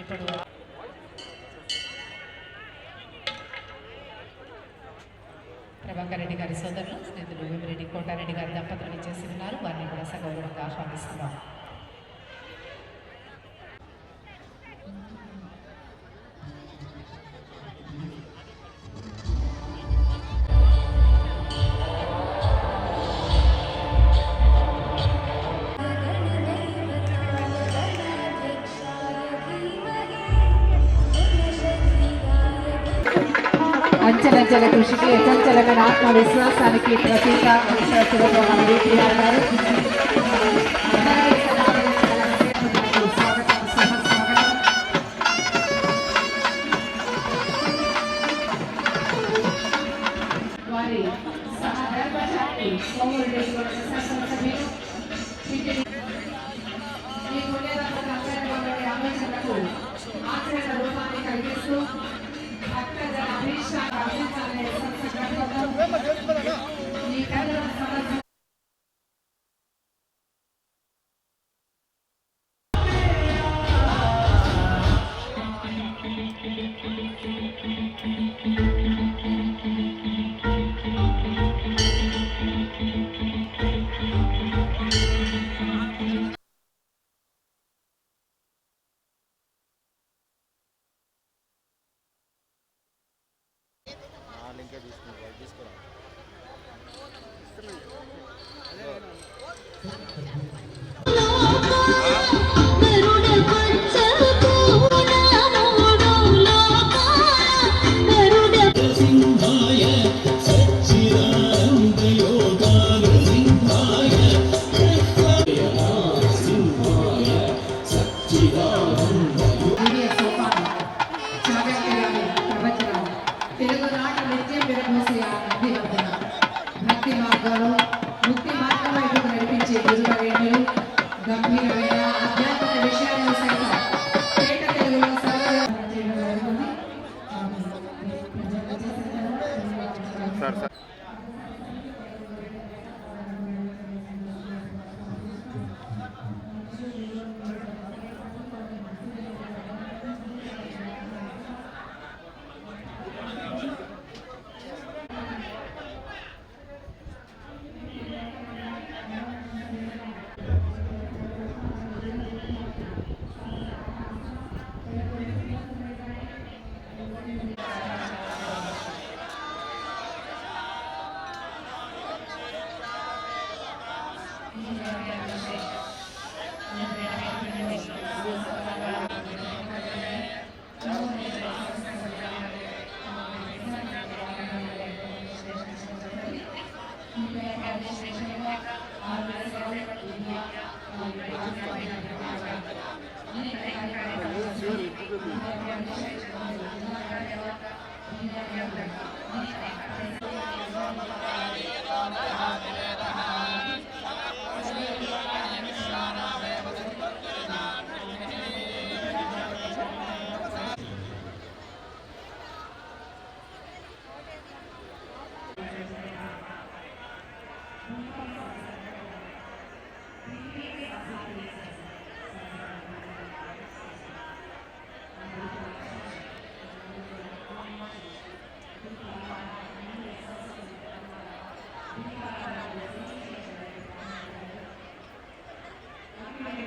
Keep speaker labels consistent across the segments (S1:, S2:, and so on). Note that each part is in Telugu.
S1: ఇప్పుడు ప్రభాకర్ రెడ్డి గారి సోదరులు స్నేహితులు వేమిరెడ్డి కోటారెడ్డి గారి దంపతులు చేసి ఉన్నారు వారిని కూడా సగౌరవంగా ఆహ్వానిస్తున్నాం. అంచెలంచెల కృషికి అచంచలమైన ఆత్మవిశ్వాసానికి ప్రతీక శివకుమార్ విపిఆర్ గారు వారి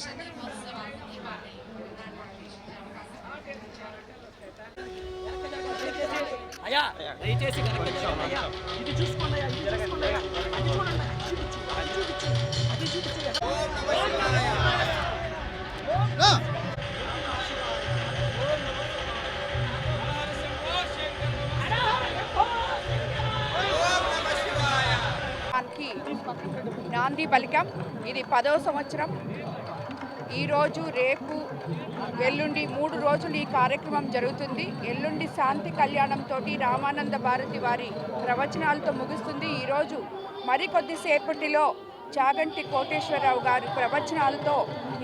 S2: వెనక్కి జరగండి అయ్యా ఇది చూసుకోండి అయ్యా ఇది చూసుకోండి అయ్యా. అది చూడండి అయ్యా. చూపించు అది చూపించు అది చూపించు.
S3: దానికి నాంది పలికాం ఇది పదవ సంవత్సరం. ఈరోజు రేపు ఎల్లుండి మూడు రోజులు ఈ కార్యక్రమం జరుగుతుంది. ఎల్లుండి శాంతి కళ్యాణంతో రామానంద భారతి వారి ప్రవచనాలతో ముగుస్తుంది. ఈరోజు మరికొద్దిసేపటిలో చాగంటి కోటేశ్వరరావు గారి ప్రవచనాలతో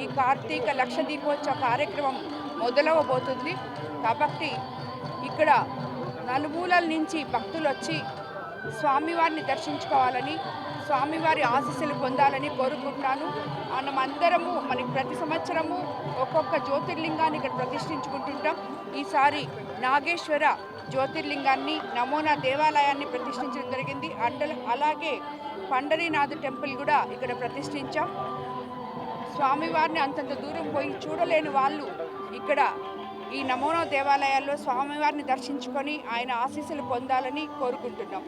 S3: ఈ కార్తీక లక్ష దీపోత్సవ కార్యక్రమం మొదలవబోతుంది. కాబట్టి ఇక్కడ నలుమూలల నుంచి భక్తులు వచ్చి స్వామివారిని దర్శించుకోవాలని స్వామివారి ఆశీస్సులు పొందాలని కోరుకుంటున్నాను. మనమందరము మనకి ప్రతి సంవత్సరము ఒక్కొక్క జ్యోతిర్లింగాన్ని ఇక్కడ ప్రతిష్ఠించుకుంటుంటాం. ఈసారి నాగేశ్వర జ్యోతిర్లింగాన్ని నమోనా దేవాలయాన్ని ప్రతిష్ఠించడం జరిగింది. అండ అలాగే పండరీనాథ్ టెంపుల్ కూడా ఇక్కడ ప్రతిష్ఠించాం. స్వామివారిని అంతంత దూరం పోయి చూడలేని వాళ్ళు ఇక్కడ ఈ నమోనా దేవాలయాల్లో స్వామివారిని దర్శించుకొని ఆయన ఆశీస్సులు పొందాలని కోరుకుంటున్నాం.